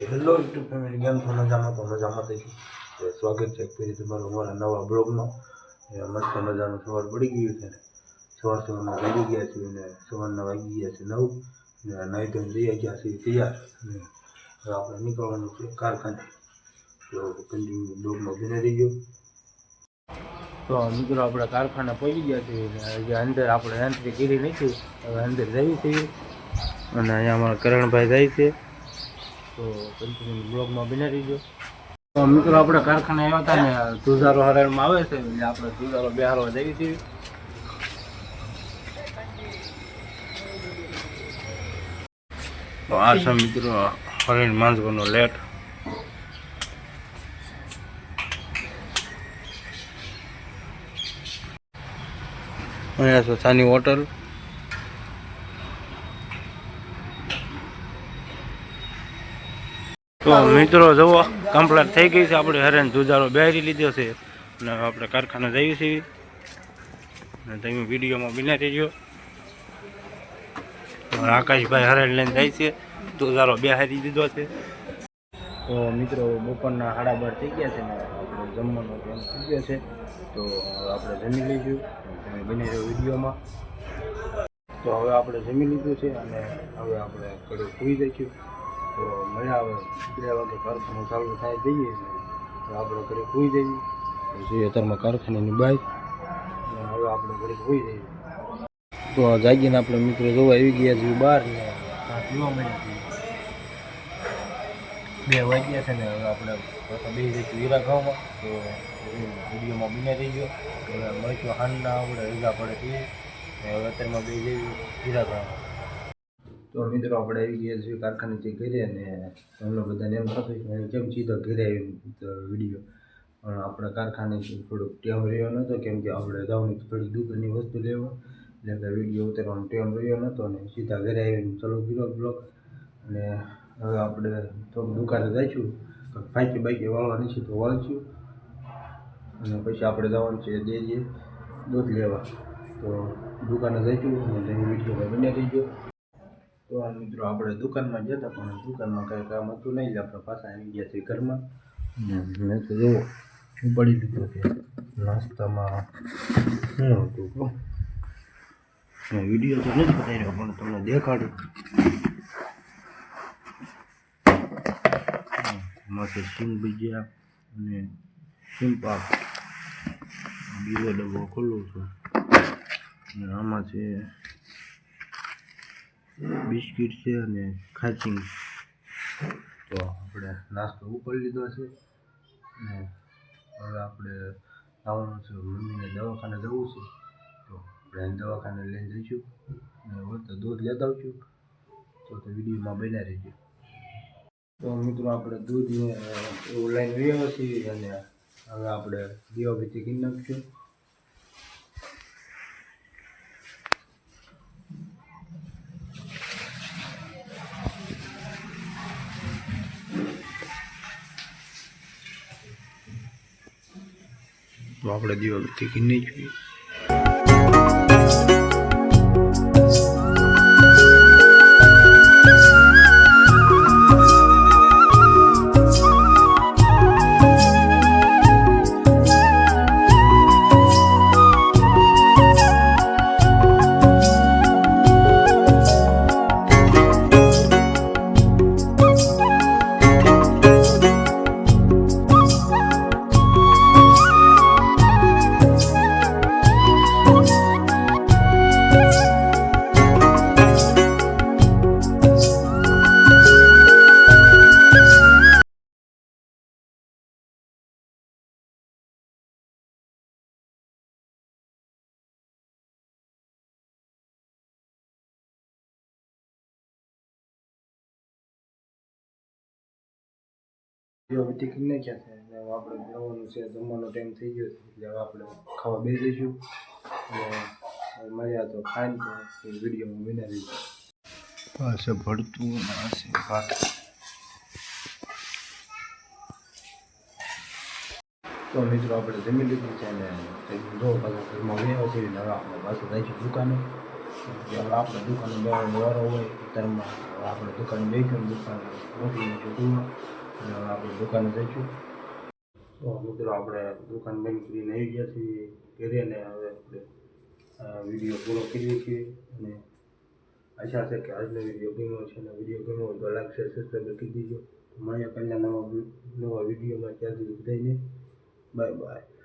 Hello YouTube family game છો? મજામાં તો મજામાં થઈ સ્વાગત છે ફરી તમારું અમારા નવા બ્લોગમાં. મસ્ત મજાનું સવાર પડી ગયું છે ને. સવાર સવારમાં વાગી ગયા છે ને સવારના વાગી ગયા છે નવ. ને નાહી ધોઈને જઈ ગયા છે તૈયાર. અને હવે આપણે નીકળવાનું છે કારખાને. તો કન્ટિન્યુ બ્લોગમાં બને રહી ગયો તો મિત્રો, આપણે કારખાને પહોંચી ગયા છીએ અને અંદર આપણે એન્ટ્રી કરી નથી હવે અંદર જઈ છીએ. અને અહીંયા અમારા કરણભાઈ જાય છે. તો કન્ટિન્યુ બ્લોગમાં બને રહીજો. તો મિત્રો, આપણે કારખાને આવ્યા હતા ને, ધુજારો હરાણમાં આવે છે, એટલે આપણે ધુજારો બિહારવા જઈએ છીએ. તો આ છે મિત્રો, હરણ માંજવાનો લેટ. અહીંયા છે સાની હોટલ. તો મિત્રો, જુઓ કમ્પ્લેટ થઈ ગઈ છે. આપણે હરેન ધુજારો બેરી લીધો છે. અને આપણે કારખાના જઈએ છીએ. અને તમે વિડીયોમાં બિના રહેજો. આકાશભાઈ હરેન લઈને જાય છે. ધુજારો બેહારી દીધો છે. તો મિત્રો બપોરના સાડા બાર થઈ ગયા છે ને, આપણે જમવાનો ટાઈમ થઈ ગયો છે. તો આપણે જમી લઈશું. તમે બની રહ્યો વિડીયોમાં. તો હવે આપણે જમી લીધું છે અને હવે આપણે ઘરે સુઈ જઈશું. તો મળ્યા આવે. બે વાગે કારખાનું ચાલુ થાય જઈએ છે તો આપણે ઘરે સુઈ જઈએ. પછી અત્યારમાં કારખાનાની બાઈક અને હવે આપણે ઘરે સુઈ જઈએ. તો જાગીને આપણે મિત્રો જોવા આવી ગયા છીએ બહાર. ને પીવા મળ્યા છીએ બે વાગ્યા છે ને હવે આપણે બે જઈશું હીરા ગામમાં તો વિડીયોમાં બને રહી ગયો હવે મળીશું હાનના આપણે રજા પડે છે. હવે અત્યારમાં બે જઈએ હીરા ગામમાં તો મિત્રો આપણે આવી ગયા છીએ કારખાનેથી ઘરે અને અમને બધાને એમ થતું કે કેમ સીધો ઘરે આવી વીડિયો. પણ આપણે કારખાને થોડોક ટેમ રહ્યો નહોતો કેમ કે આપણે જવાની થોડી દુકાનની વસ્તુ લેવા. એટલે કે વીડિયો ઉતારવાનો ટેમ રહ્યો નહોતો અને સીધા ઘરે આવીને ચાલુ કર્યો બ્લોક અને હવે આપણે થોડું દુકાને જઈશું. ફાંકી બાઈકી વાળવાની છે તો વાળશું અને પછી આપણે જવાનું છે દેજે દૂધ લેવા. તો દુકાને જઈશું અને વીડિયો બને ગયો તો આ મિત્રો આપણે દુકાનમાં જતા પણ દુકાનમાં કાંઈ કામ હતું નહીં જ આપણે પાછા આવી ગયા છીએ ઘરમાં. મેં તો જુઓ ઉપાડી લીધો છે. નાસ્તામાં શું હતું મેં વીડિયો તો નથી બતાવ્યો, પણ તમને દેખાડું. માટે છે સિંગ ભજીયા અને સિંગ પાક. બીજો ડબ્બો ખુલ્લો છે. અને આમાં છે બિસ્કિટ છે અને ખાચિંગ તો આપણે નાસ્તો ઉપર લીધો છે. અને હવે આપણે આવવાનું છે. મમ્મીને દવાખાને જવું છે. તો આપણે દવાખાને લઈને જઈશું. અને હવે તો દૂધ લેતા આવશું. તો તે વિડીયોમાં બન્યા રહેજો. તો મિત્રો આપણે દૂધ એવું લઈને છીએ અને હવે આપણે દીવાબત્તી કરી નાખશું. તો આપણે દીવાબત્તી કરી નાખીએ દીવાબત્તી ટિકિટ નાખ્યા છે હવે આપણે જવાનું છે, જમવાનો ટાઈમ થઈ ગયો છે, એટલે હવે આપણે ખાવા બે જઈશું. અને હવે મળ્યા તો ખાઈને તો વિડીયોમાં બના રહીશું આ છે ભરતું અને ભાત. તો મિત્રો આપણે જમી લીધું છે અને જો પાછા ઘરમાં ગયા છે હવે આપણે પાછું જઈશું દુકાને. જ્યારે હવે આપણે દુકાને વારો હોય ત્યારમાં આપણે દુકાને બેસીને દુકાન મોકલીને જોતું અને આપણે દુકાને જઈશું. તો મિત્રો આપણે દુકાન બંધ કરીને આવી ગયા છીએ. ઘરે ને હવે આપણે વીડિયો પૂરો કરીએ છીએ. અને આશા છે કે આજનો વીડિયો ગમ્યો છે અને વીડિયો ગમ્યો હોય તો લાઈક શેર સબસ્ક્રાઈબ કરી દીજો. મળ્યા પહેલાં નવા નવા વિડીયોમાં. ત્યાં સુધી બધાને બાય બાય